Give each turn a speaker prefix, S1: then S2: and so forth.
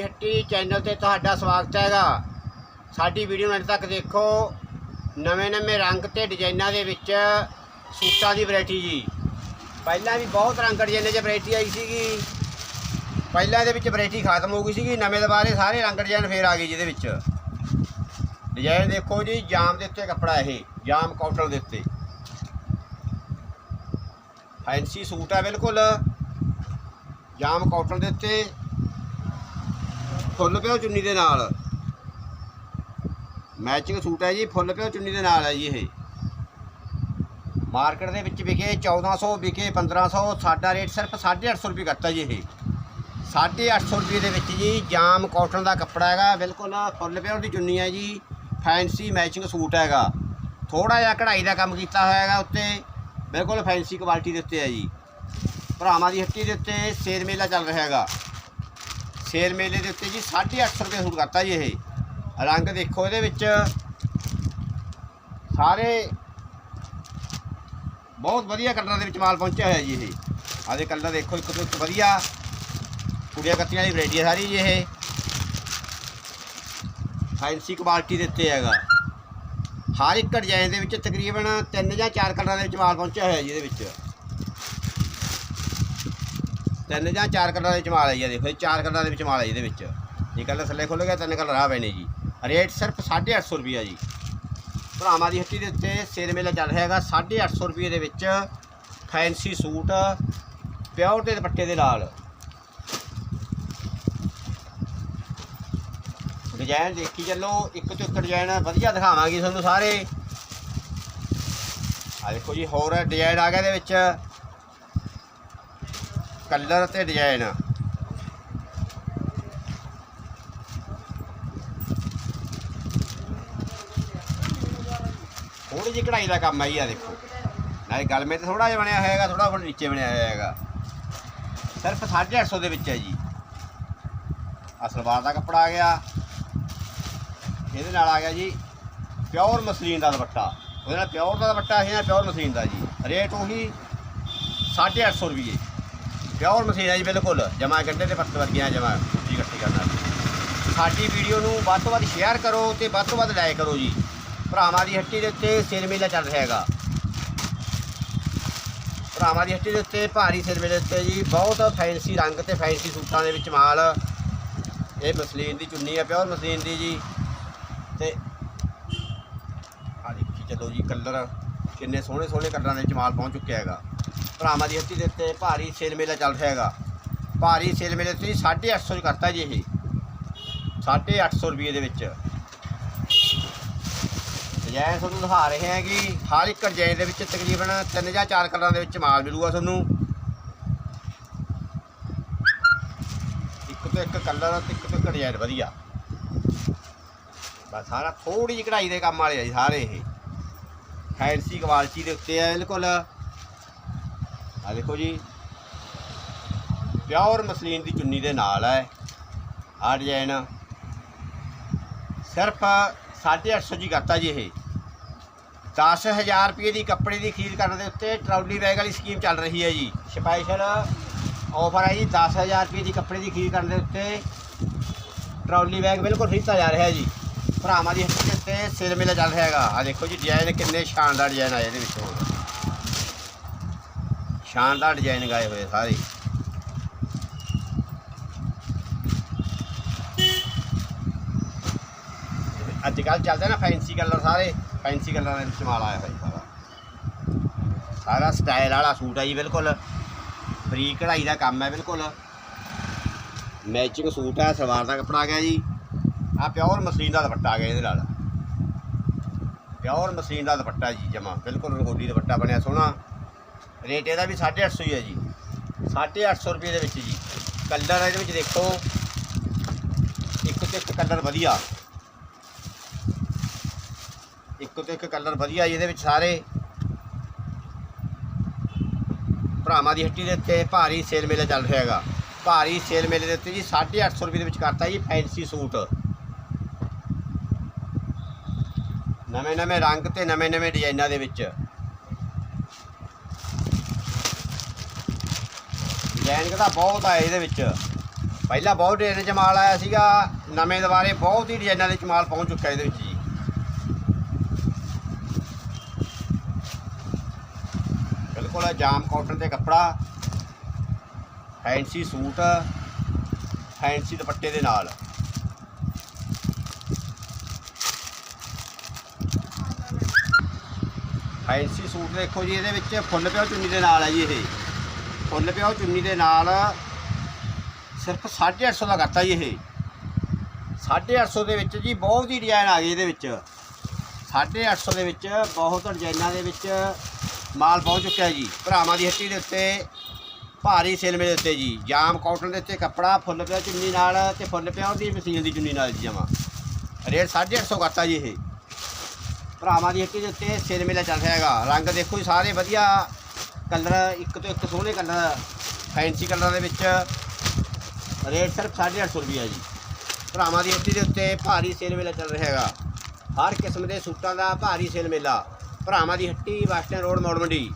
S1: ਦੀ ਹੱਟੀ ਚੈਨਲ ਤੇ ਤੁਹਾਡਾ ਸਵਾਗਤ ਹੈਗਾ। ਸਾਡੀ ਵੀਡੀਓ ਨੂੰ ਅੰਤ ਤੱਕ ਦੇਖੋ। ਨਵੇਂ-ਨਵੇਂ ਰੰਗ ਤੇ ਡਿਜ਼ਾਈਨਾਂ ਦੇ ਵਿੱਚ ਸੂਟਾਂ ਦੀ ਵੈਰਾਈਟੀ ਜੀ। ਪਹਿਲਾਂ ਵੀ ਬਹੁਤ ਰੰਗ ਡਿਜ਼ਾਈਨਾਂ 'ਚ ਵੈਰਾਈਟੀ ਆਈ ਸੀਗੀ। ਪਹਿਲਾਂ ਦੇ ਵਿੱਚ ਵੈਰਾਈਟੀ ਖਤਮ ਹੋ ਗਈ ਸੀਗੀ। ਨਵੇਂ ਦੁਬਾਰੇ ਸਾਰੇ ਰੰਗ ਡਿਜ਼ਾਈਨ ਫੇਰ ਆ ਗਏ ਜਿਹਦੇ ਵਿੱਚ। ਡਿਜ਼ਾਈਨ ਦੇਖੋ ਜੀ, ਜਾਮ ਦੇ ਉੱਤੇ ਕੱਪੜਾ ਇਹ, ਜਾਮ ਕਾਟਨ ਦੇ ਉੱਤੇ। ਫੈਂਸੀ ਸੂਟ ਹੈ ਬਿਲਕੁਲ। ਜਾਮ ਕਾਟਨ ਦੇ ਉੱਤੇ। ਫੁੱਲ ਪਿਓ ਚੁੰਨੀ ਦੇ ਨਾਲ। ਮੈਚਿੰਗ ਸੂਟ ਹੈ ਜੀ, ਫੁੱਲ ਪਿਓ ਚੁੰਨੀ ਦੇ ਨਾਲ ਹੈ ਜੀ ਇਹ। ਮਾਰਕੀਟ ਦੇ ਵਿੱਚ ਵਿਕੇ 1400 ਵਿਕੇ 1500 ਸਾਡਾ ਰੇਟ ਸਿਰਫ 850 ਰੁਪਏ ਕਰਤਾ ਜੀ ਇਹ। 850 ਰੁਪਏ ਦੇ ਵਿੱਚ ਜੀ, ਜਾਮ ਕਾਟਨ ਦਾ ਕੱਪੜਾ ਹੈਗਾ, ਬਿਲਕੁਲ ਫੁੱਲ ਪਿਓ ਦੀ ਚੁੰਨੀ ਹੈ ਜੀ। ਫੈਂਸੀ ਮੈਚਿੰਗ ਸੂਟ ਹੈਗਾ। ਥੋੜਾ ਜਿਹਾ ਕਢਾਈ ਦਾ ਕੰਮ ਕੀਤਾ ਹੋਇਆ ਹੈਗਾ ਉੱਤੇ, ਬਿਲਕੁਲ ਫੈਂਸੀ ਕੁਆਲਿਟੀ ਦੇ ਉੱਤੇ ਹੈ ਜੀ। ਭਰਾਵਾਂ ਦੀ ਹੱਟੀ ਦੇ ਉੱਤੇ ਸੇਲ ਮੇਲਾ ਚੱਲ ਰਿਹਾ ਹੈਗਾ। ਸੇਲ ਮੇਲੇ ਦੇ ਉੱਤੇ ਜੀ 850 ਰੁਪਏ ਸੂਟ ਕਰਤਾ ਜੀ ਇਹ। ਰੰਗ ਦੇਖੋ ਇਹਦੇ ਵਿੱਚ ਸਾਰੇ ਬਹੁਤ ਵਧੀਆ ਕਲਰਾਂ ਦੇ ਵਿੱਚ ਮਾਲ ਪਹੁੰਚਿਆ ਹੋਇਆ ਜੀ ਇਹ। ਆਦੇ ਕਲਰ ਦੇਖੋ ਇੱਕ ਤੋਂ ਇੱਕ ਵਧੀਆ। ਕੁੜੀਆਂ ਕੱਤੀਆਂ ਦੀ ਵੈਰਾਈਟੀ ਹੈ ਸਾਰੀ ਜੀ ਇਹ। ਫੈਂਸੀ ਕੁਆਲਿਟੀ ਦੇ ਉੱਤੇ ਹੈਗਾ। ਹਰ ਇੱਕ ਡਿਜ਼ਾਈਨ ਦੇ ਵਿੱਚ ਤਕਰੀਬਨ ਤਿੰਨ ਜਾਂ ਚਾਰ ਕਲਰਾਂ ਦੇ ਵਿੱਚ ਮਾਲ ਪਹੁੰਚਿਆ ਹੋਇਆ ਜੀ ਇਹਦੇ ਵਿੱਚ। ਤਿੰਨ ਜਾਂ ਚਾਰ ਕਲਰਾਂ ਦੇ ਵਿੱਚ ਮਾਲ ਹੈ ਜੀ ਇਹ ਚਾਰ ਕਲਰਾਂ ਦੇ ਵਿੱਚ ਮਾਲ ਹੈ ਜੀ ਇਹਦੇ ਵਿੱਚ। ਇਹ ਕਲਰ ਥੱਲੇ ਖੁੱਲ ਗਿਆ, ਤਿੰਨ ਕਲਰ ਆ ਪਏ ਨੇ ਜੀ। ਰੇਟ ਸਿਰਫ 850 ਰੁਪਿਆ ਜੀ। ਭਰਾਵਾਂ ਦੀ ਹੱਟੀ ਦੇ ਉੱਤੇ ਸੇਲ ਮੇਲਾ ਚੱਲ ਰਿਹਾ ਹੈਗਾ 850 ਰੁਪਏ ਦੇ ਵਿੱਚ ਫੈਂਸੀ ਸੂਟ, ਪਿਓਰ ਦੇ ਦੁਪੱਟੇ ਦੇ ਨਾਲ। ਡਿਜ਼ਾਈਨ ਦੇਖੀ ਚੱਲੋ, ਇੱਕ ਤੋਂ ਇੱਕ ਡਿਜ਼ਾਈਨ ਵਧੀਆ ਦਿਖਾਵਾਂਗੇ ਤੁਹਾਨੂੰ ਸਾਰੇ। ਆ ਦੇਖੋ ਜੀ, ਹੋਰ ਡਿਜ਼ਾਈਨ ਆ ਗਿਆ ਇਹਦੇ ਵਿੱਚ। ਕਲਰ ਤੇ ਡਿਜ਼ਾਈਨ। ਥੋੜੀ ਜਿਹੀ ਕਢਾਈ ਦਾ ਕੰਮ ਆਈ ਆ ਦੇਖੋ। ਨਾਲੇ ਗਲਮੇ ਤੇ ਥੋੜਾ ਜਿਹਾ ਬਣਿਆ ਹੋਇਆ ਹੈਗਾ ਥੋੜਾ ਹੁਣ ਨੀਚੇ ਬਣਿਆ ਹੋਇਆ ਹੈਗਾ। ਸਿਰਫ 850 ਦੇ ਵਿੱਚ ਹੈ ਜੀ। ਆ ਸਲਵਾਰ ਦਾ ਕੱਪੜਾ ਆ ਗਿਆ। ਇਹਦੇ ਨਾਲ ਆ ਗਿਆ ਜੀ ਪਿਓਰ ਮਸਲੀਨ ਦਾ ਦੁਪੱਟਾ। ਉਹਦੇ ਨਾਲ ਪਿਓਰ ਦਾ ਦੁਪੱਟਾ ਹੈ ਪਿਓਰ ਮਸਲੀਨ ਦਾ ਜੀ। ਰੇਟ ਉਹੀ 850 ਰੁਪਏ ਪਿਓਰ ਮਸ਼ੀਨ ਹੈ ਜੀ ਬਿਲਕੁਲ, ਜਮਾ ਗੱਡੇ ਤੇ ਪੱਤ ਵਰਗੀਆਂ ਜਮਾ ਕੁੱਟੀ ਇਕੱਠੀ ਕਰਨਾ ਸਾਡੀ ਵੀਡੀਓ ਨੂੰ ਵੱਧ ਤੋਂ ਵੱਧ ਸ਼ੇਅਰ ਕਰੋ ਤੇ ਵੱਧ ਤੋਂ ਵੱਧ ਲਾਈਕ ਕਰੋ ਜੀ। ਭਰਾਵਾਂ ਦੀ ਹੱਟੀ ਦੇ ਉੱਤੇ ਸਿਰ ਮੇਲਾ ਚੱਲ ਰਿਹਾ ਹੈਗਾ। ਭਰਾਵਾਂ ਦੀ ਹੱਟੀ ਦੇ ਉੱਤੇ ਭਾਰੀ ਸਿਰ ਮੇਲੇ ਉੱਤੇ ਜੀ, ਬਹੁਤ ਫੈਂਸੀ ਰੰਗ ਤੇ ਫੈਂਸੀ ਸੂਟਾਂ ਦੇ ਵਿੱਚ ਮਾਲ। ਇਹ ਮਸਲੀਨ ਦੀ ਚੁੰਨੀ ਹੈ ਪਿਓਰ ਮਸਲੀਨ ਦੀ ਜੀ। ਤੇ ਆ ਦੇਖੀ ਚਲੋ ਜੀ ਕਲਰ ਕਿੰਨੇ ਸੋਹਣੇ ਸੋਹਣੇ ਕਲਰਾਂ ਦੇ ਵਿੱਚ ਮਾਲ ਪਹੁੰਚ ਚੁੱਕਿਆ ਹੈਗਾ। ਭਰਾਵਾਂ ਦੀ ਹੱਟੀ ਦੇ ਉੱਤੇ ਭਾਰੀ ਸੇਲ ਮੇਲਾ ਚੱਲ ਰਿਹਾ ਹੈਗਾ। ਭਾਰੀ ਸੇਲ ਮੇਲੇ ਤੇ 850 ਚ ਕਰਤਾ ਜੀ ਇਹ। 850 ਰੁਪਏ ਦੇ ਵਿੱਚ। ਡਿਜ਼ਾਈਨ ਤੁਹਾਨੂੰ ਦਿਖਾ ਰਹੇ ਹਾਂ ਕਿ ਹਰ ਇੱਕ ਡਿਜ਼ਾਈਨ ਦੇ ਵਿੱਚ ਤਕਰੀਬਨ ਤਿੰਨ ਜਾਂ ਚਾਰ ਕਲਰਾਂ ਦੇ ਵਿੱਚ ਮਾਲ ਮਿਲੂਗਾ ਤੁਹਾਨੂੰ। ਇੱਕ ਤੋਂ ਇੱਕ ਕਲਰ ਤੇ ਇੱਕ ਤੋਂ ਇੱਕ ਡਿਜ਼ਾਈਨ ਵਧੀਆ। ਬਸ ਸਾਰਾ ਥੋੜੀ ਜਿਹੀ ਕਢਾਈ ਦੇ ਕੰਮ ਵਾਲੇ ਆ ਜੀ ਸਾਰੇ ਇਹ। ਫੈਂਸੀ ਕੁਆਲਿਟੀ ਦੇ ਉੱਤੇ ਆ ਬਿਲਕੁਲ। ਆ ਦੇਖੋ ਜੀ। ਪਿਓਰ ਮਸਲੀਨ ਦੀ ਚੁੰਨੀ ਦੇ ਨਾਲ ਹੈ। ਆ ਡਿਜ਼ਾਈਨ ਸਿਰਫ 850 ਜੀ ਕਰਤਾ ਜੀ ਇਹ। 10000 ਰੁਪਏ ਦੀ ਕੱਪੜੇ ਦੀ ਖਰੀਦ ਕਰਨ ਦੇ ਉੱਤੇ ਟਰਾਲੀ ਬੈਗ ਵਾਲੀ ਸਕੀਮ ਚੱਲ ਰਹੀ ਹੈ ਜੀ। ਸਪੈਸ਼ਲ ਆਫਰ ਹੈ ਜੀ 10000 ਰੁਪਏ ਦੀ ਕੱਪੜੇ ਦੀ ਖਰੀਦ ਕਰਨ ਦੇ ਉੱਤੇ ਟਰਾਲੀ ਬੈਗ ਬਿਲਕੁਲ ਫ੍ਰੀ ਜਾ ਰਿਹਾ ਜੀ। ਭਰਾਵਾਂ ਦੀ ਹੱਟੀ ਦੇ ਉੱਤੇ ਸੇਲ ਮੇਲਾ ਚੱਲ ਰਿਹਾ ਹੈਗਾ। ਆ ਦੇਖੋ ਜੀ ਡਿਜ਼ਾਈਨ ਕਿੰਨੇ ਸ਼ਾਨਦਾਰ ਡਿਜ਼ਾਈਨ ਆਏ ਇਹਦੇ ਵਿੱਚ। ਹੁਣ ਸ਼ਾਨਦਾਰ ਡਿਜ਼ਾਈਨ ਗਾਏ ਹੋਏ ਸਾਰੇ। ਅੱਜ ਕੱਲ ਚੱਲਦੇ ਨਾ ਫੈਂਸੀ ਕਲਰ ਸਾਰੇ, ਫੈਂਸੀ ਕਲਰਾਂ ਦੇ ਵਿੱਚ ਮਾਲ ਆਇਆ ਹੋਇਆ ਜੀ ਸਾਰਾ। ਸਾਰਾ ਸਟਾਈਲ ਵਾਲਾ ਸੂਟ ਹੈ ਜੀ ਬਿਲਕੁਲ। ਫਰੀ ਕਢਾਈ ਦਾ ਕੰਮ ਹੈ ਬਿਲਕੁਲ। ਮੈਚਿੰਗ ਸੂਟ ਹੈ, ਸਲਵਾਰ ਦਾ ਕੱਪੜਾ ਆ ਗਿਆ ਜੀ। ਆ ਪਿਓਰ ਮਸ਼ੀਨ ਦਾ ਦੁਪੱਟਾ ਆ ਗਿਆ ਇਹਦੇ ਨਾਲ। ਪਿਓਰ ਮਸ਼ੀਨ ਦਾ ਦੁਪੱਟਾ ਜੀ ਜਮਾ। ਬਿਲਕੁਲ ਰੰਗੋਲੀ ਦੁਪੱਟਾ ਬਣਿਆ ਸੋਹਣਾ। ਰੇਟ ਇਹਦਾ ਵੀ 850 ਹੀ ਹੈ ਜੀ। 850 ਰੁਪਏ ਦੇ ਵਿੱਚ ਜੀ। ਕਲਰ ਇਹਦੇ ਵਿੱਚ ਦੇਖੋ। ਇੱਕ ਤੋਂ ਇੱਕ ਕਲਰ ਵਧੀਆ। ਇੱਕ ਤੋਂ ਇੱਕ ਕਲਰ ਵਧੀਆ ਜੀ ਇਹਦੇ ਵਿੱਚ ਸਾਰੇ। ਭਰਾਵਾਂ ਦੀ ਹੱਟੀ ਦੇ ਉੱਤੇ ਭਾਰੀ ਸੇਲ ਮੇਲਾ ਚੱਲ ਰਿਹਾ ਹੈਗਾ। ਭਾਰੀ ਸੇਲ ਮੇਲੇ ਦੇ ਉੱਤੇ ਜੀ 850 ਰੁਪਏ ਦੇ ਵਿੱਚ ਕਰਤਾ ਜੀ ਫੈਂਸੀ ਸੂਟ। ਨਵੇਂ ਨਵੇਂ ਰੰਗ ਤੇ ਨਵੇਂ ਨਵੇਂ ਡਿਜ਼ਾਈਨਾਂ ਦੇ ਵਿੱਚ। ਡਿਜ਼ਾਈਨ ਤਾਂ ਬਹੁਤ ਆ ਇਹਦੇ ਵਿੱਚ। ਪਹਿਲਾਂ ਬਹੁਤ ਡਿਜ਼ਾਈਨ ਚ ਮਾਲ ਆਇਆ ਸੀਗਾ, ਨਵੇਂ ਦੁਬਾਰੇ ਬਹੁਤ ਹੀ ਡਿਜ਼ਾਈਨਾਂ ਦੇ ਚ ਮਾਲ ਪਹੁੰਚ ਚੁੱਕਾ ਇਹਦੇ ਵਿੱਚ ਜੀ। ਬਿਲਕੁਲ ਜਾਮ ਕਾਟਨ ਤੇ ਕੱਪੜਾ ਫੈਂਸੀ ਸੂਟ ਫੈਂਸੀ ਦੁਪੱਟੇ ਦੇ ਨਾਲ। ਫੈਂਸੀ ਸੂਟ ਦੇਖੋ ਜੀ, ਇਹਦੇ ਵਿੱਚ ਫੁੱਲ ਪਿਓ ਚੁੰਨੀ ਦੇ ਨਾਲ ਹੈ ਜੀ ਇਹ। ਫੁੱਲ ਪਿਓ ਚੁੰਨੀ ਦੇ ਨਾਲ ਸਿਰਫ 850 ਦਾ ਕਰਤਾ ਜੀ ਇਹ। 850 ਦੇ ਵਿੱਚ ਜੀ ਬਹੁਤ ਹੀ ਡਿਜ਼ਾਈਨ ਆ ਗਏ ਇਹਦੇ ਵਿੱਚ। 850 ਦੇ ਵਿੱਚ ਬਹੁਤ ਡਿਜ਼ਾਈਨਾਂ ਦੇ ਵਿੱਚ ਮਾਲ ਪਹੁੰਚ ਚੁੱਕਿਆ ਜੀ। ਭਰਾਵਾਂ ਦੀ ਹੱਟੀ ਦੇ ਉੱਤੇ, ਭਾਰੀ ਸਿਲਮੇ ਦੇ ਉੱਤੇ ਜੀ। ਜਾਮ ਕਾਟਨ ਦੇ ਉੱਤੇ ਕੱਪੜਾ, ਫੁੱਲ ਪਿਆ ਚੁੰਨੀ ਨਾਲ ਤੇ ਫੁੱਲ ਪਿਆ ਉਹਦੀ ਮਸ਼ੀਨ ਦੀ ਚੁੰਨੀ ਨਾਲ ਜੀ ਜਮਾ। ਰੇਟ 850 ਕਰਤਾ ਜੀ ਇਹ। ਭਰਾਵਾਂ ਦੀ ਹੱਟੀ ਦੇ ਉੱਤੇ ਸਿਰ ਮੇਲਾ ਚੱਲ ਰਿਹਾ ਹੈਗਾ। ਰੰਗ ਦੇਖੋ ਜੀ, ਸਾਰੇ ਵਧੀਆ ਕਲਰ ਇੱਕ ਤੋਂ ਇੱਕ ਸੋਹਣੇ ਕਲਰ ਫੈਂਸੀ ਕਲਰਾਂ ਦੇ ਵਿੱਚ ਰੇਟ ਸਿਰਫ 850 ਰੁਪਈਆ ਜੀ। ਭਰਾਵਾਂ ਦੀ ਹੱਟੀ ਦੇ ਉੱਤੇ ਭਾਰੀ ਸੇਲ ਮੇਲਾ ਚੱਲ ਰਿਹਾ ਹੈਗਾ। ਹਰ ਕਿਸਮ ਦੇ ਸੂਟਾਂ ਦਾ ਭਾਰੀ ਸੇਲ ਮੇਲਾ। ਭਰਾਵਾਂ ਦੀ ਹੱਟੀ ਬੱਸ ਸਟੈਂਡ ਰੋਡ ਮੋੜ ਮੰਡੀ